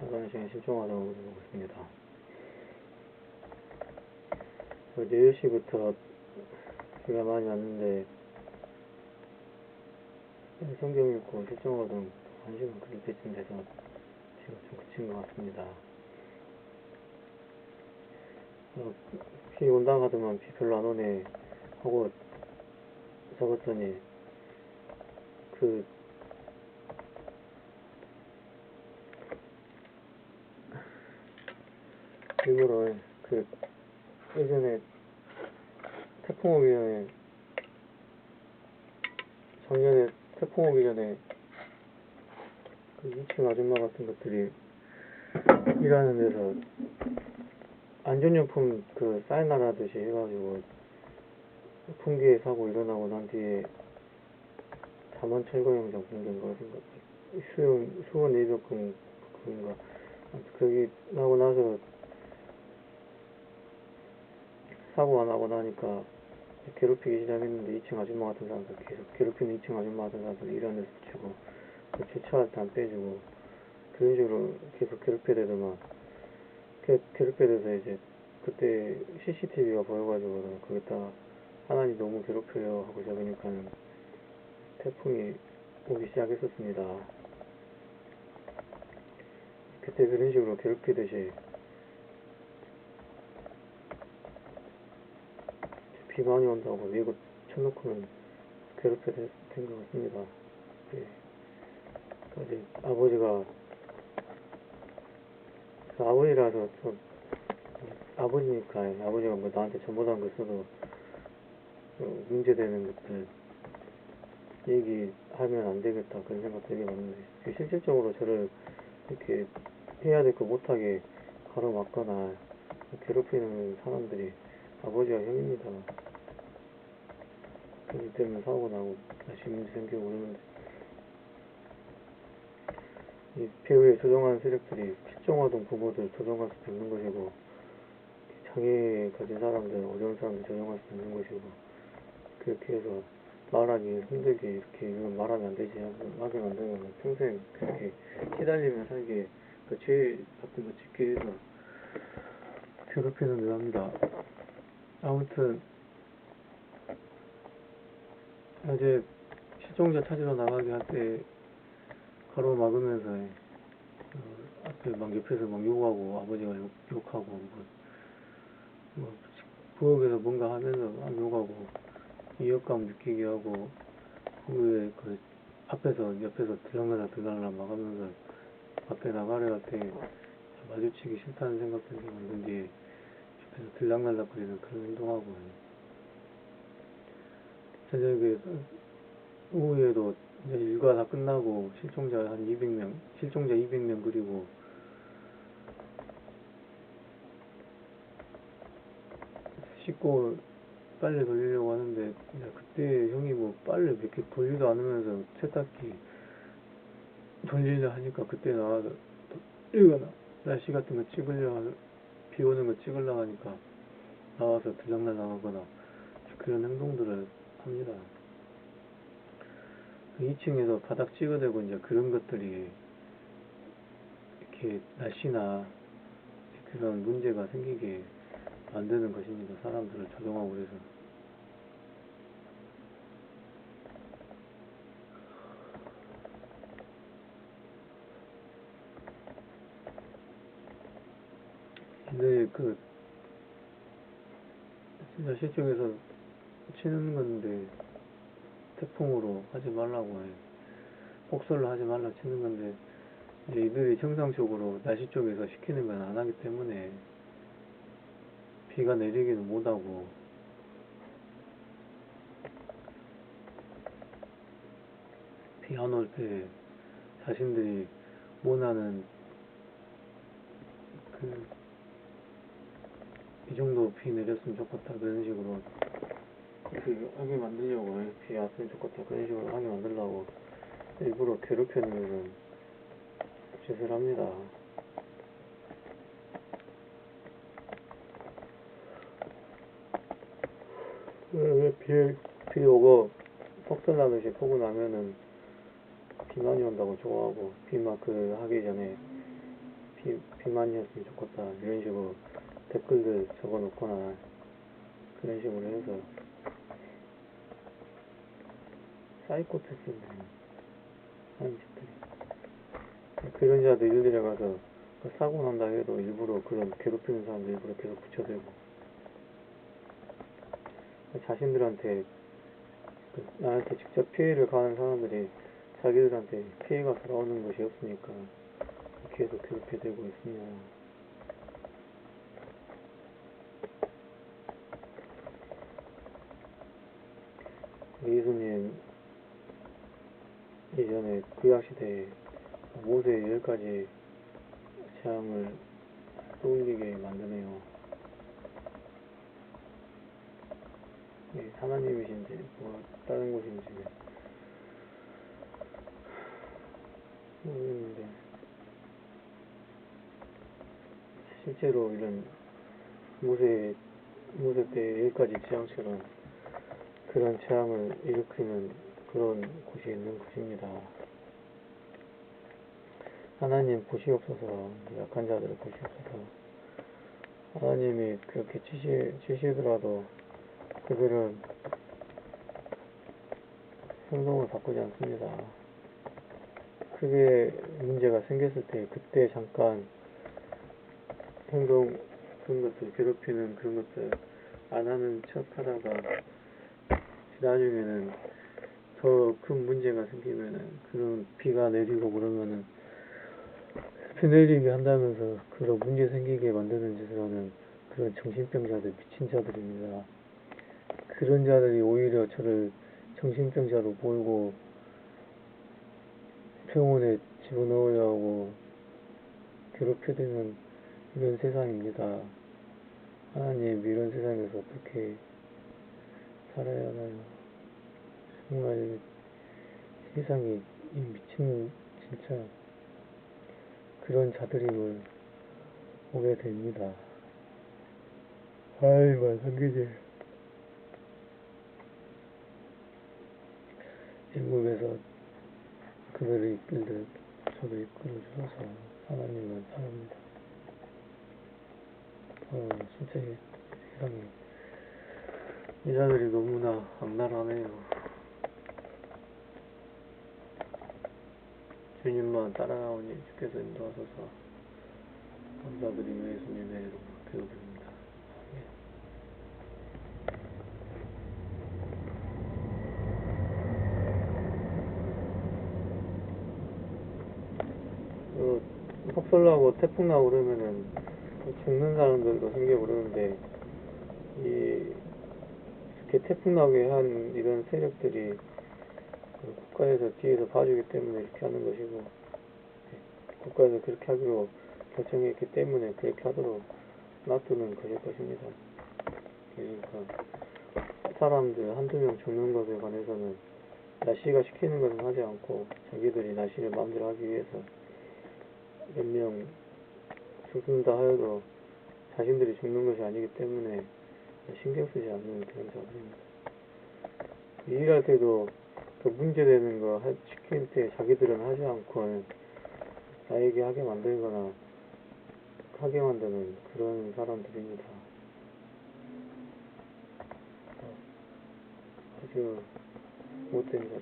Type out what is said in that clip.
하던 시간 신종화 동굴을 보고 있습니다. 4시부터 비가 많이 왔는데 성경 읽고 신종화 동굴 1시간 그릴 때쯤 돼서 비가 좀 그친 것 같습니다. 어, 비 온다 하더만 비 별로 안 오네 하고 적었더니 그 일부러 그 예전에 태풍 오기 전에 작년에 태풍 오기 전에 그 2층 아줌마 같은 것들이 일하는 데서 안전용품 그 사인하라듯이 해가지고 풍기에 사고 일어나고 난 뒤에 잠원 철거 영상 공개인 거 같은 거 수원 수원 내적금 그인가 거기 나고 나서 사고 안 하고 나니까 괴롭히기 시작했는데 2층 아줌마 같은 사람들 계속 괴롭히는 2층 아줌마 같은 사람들 일하는 데서 붙이고 그 주차할 때안 빼주고 그런 식으로 계속 괴롭혀야 되더만 그 괴롭혀야 돼서 이제 그때 CCTV가 보여가지고 거기다 하나님 너무 괴롭혀요 하고 적으니까는 태풍이 오기 시작했었습니다. 그때 그런 식으로 괴롭히듯이 비 많이 온다고 외국 쳐놓고는 괴롭혀야 된것 같습니다. 네. 그래서 아버지가 그 아버지라서 좀 아버지니까 아버지가 뭐 나한테 전보다한 거 써도 어, 문제되는 것들 얘기하면 안 되겠다 그런 생각 되게 많은데 실질적으로 저를 이렇게 해야 될 거 못하게 가로막거나 괴롭히는 사람들이 아버지와 형입니다. 그렇기 때문에 사고 나고 다시 문제 생기고 그러는데. 이 배우의 조종하는 세력들이 실종하던 부모들 조종할 수도 있는 것이고 장애 가진 사람들 어려운 사람들 조종할 수도 있는 것이고 그렇게 해서 말하기 힘들게 이렇게 이건 말하면 안 되지. 하고 하게 만들면 평생 그렇게 시달리며 살게 그 죄 같은 거 짓게 해서 괴롭히는 데합니다. 아무튼 어제 실종자 찾으러 나가게 할 때 가로막으면서 어, 앞에 막 옆에서 막 욕하고 아버지가 욕, 욕하고 뭐, 뭐 부엌에서 뭔가 하면서 막 욕하고 위협감 느끼게 하고 후에 그 앞에서 옆에서 들락날락 들락날락 막 하면서 앞에 나가려 할 때 마주치기 싫다는 생각 만든 뒤에 옆에서 들락날락 거리는 그런 행동하고 저녁에 오후에도 이제 일과 다 끝나고 실종자 한 200명 실종자 200명 그리고 씻고 빨래 돌리려고 하는데 야, 그때 형이 뭐 빨래 몇 개 돌리도 않으면서 세탁기 돌리려 하니까 그때 나와서 이거나 날씨 같은 거 찍으려 하- 비 오는 거 찍으려 하니까 나와서 들락날락 하거나 그런 행동들을 합니다. 2층에서 바닥 찍어대고 이제 그런 것들이 이렇게 날씨나 그런 문제가 생기게 만드는 것입니다. 사람들을 조종하고 그래서. 근데 그 진짜 실종해서 치는 건데 태풍으로 하지 말라고 해. 폭설로 하지 말라 치는 건데 이제 이들이 정상적으로 날씨 쪽에서 시키는 건 안 하기 때문에 비가 내리기는 못하고 비 안 올 때 자신들이 원하는 그 이 정도 비 내렸으면 좋겠다 그런 식으로 그 하게 만들려고 비 왔으면 좋겠다 그런 식으로 하게 만들려고 일부러 괴롭히는 짓을 합니다. 왜, 왜 비, 비 오고 폭설 나듯이 폭우 나면은 비 많이 온다고 좋아하고 비만 그 하기 전에 비, 비 많이 왔으면 좋겠다 이런 식으로 댓글들 적어놓거나 그런 식으로 해서 하는 집들이. 그런 자들 일들에 가서 그 사고 난다 해도 일부러 그런 괴롭히는 사람들 일부러 계속 붙여대고. 자신들한테 그 나한테 직접 피해를 가하는 사람들이 자기들한테 피해가 돌아오는 것이 없으니까 계속 괴롭혀대고 있으냐. 예수님 예전에 구약시대에 모세 열 가지 재앙을 떠올리게 만드네요. 예, 하나님이신지 뭐 다른 곳인지 모르겠는데 실제로 이런 모세 모세 때 열가지 재앙처럼 그런 재앙을 일으키는 그런 곳이 있는 곳입니다. 하나님 보시옵소서 약한 자들을 보시옵소서 하나님이 그렇게 치시, 치시더라도 그들은 행동을 바꾸지 않습니다. 크게 문제가 생겼을 때 그때 잠깐 행동 그런 것들 괴롭히는 그런 것들 안 하는 척 하다가 나중에는 더 큰 문제가 생기면은 그런 비가 내리고 그러면은 비 내리게 한다면서 그런 문제 생기게 만드는 짓을 하는 그런 정신병자들 미친 자들입니다. 그런 자들이 오히려 저를 정신병자로 몰고 병원에 집어넣으려 하고 괴롭혀대는 이런 세상입니다. 하나님 이런 세상에서 어떻게 살아야 하나요? 정말 세상이 이 미친 진짜 그런 자들임을 보게 됩니다. 아이 만상기지 일국에서 그들을 이끌듯 저도 이끌어 주셔서 하나님을 바랍니다. 어 진짜 이 세상에 여자들이 너무나 악랄하네요. 주님만 따라오니 주께서 인도하소서 감사드리며 예수님의 이름으로 기도드립니다. 그 폭설 나고 태풍 나고 그러면은 그 죽는 사람들도 생기고 그러는데 이 이렇게 태풍 나게 한 이런 세력들이 그 국가에서 뒤에서 봐주기 때문에 이렇게 하는 것이고 네, 국가에서 그렇게 하기로 결정했기 때문에 그렇게 하도록 놔두는 것일 것입니다. 그러니까 사람들 한두 명 죽는 것에 관해서는 날씨가 시키는 것은 하지 않고 자기들이 날씨를 마음대로 하기 위해서 몇 명 죽는다 하여도 자신들이 죽는 것이 아니기 때문에 신경 쓰지 않는 그런 자들입니다. 일할 때도 그 문제되는 거 하- 시킬 때 자기들은 하지 않고 나에게 하게 만들거나 하게 만드는 그런 사람들입니다. 아주 못된 있는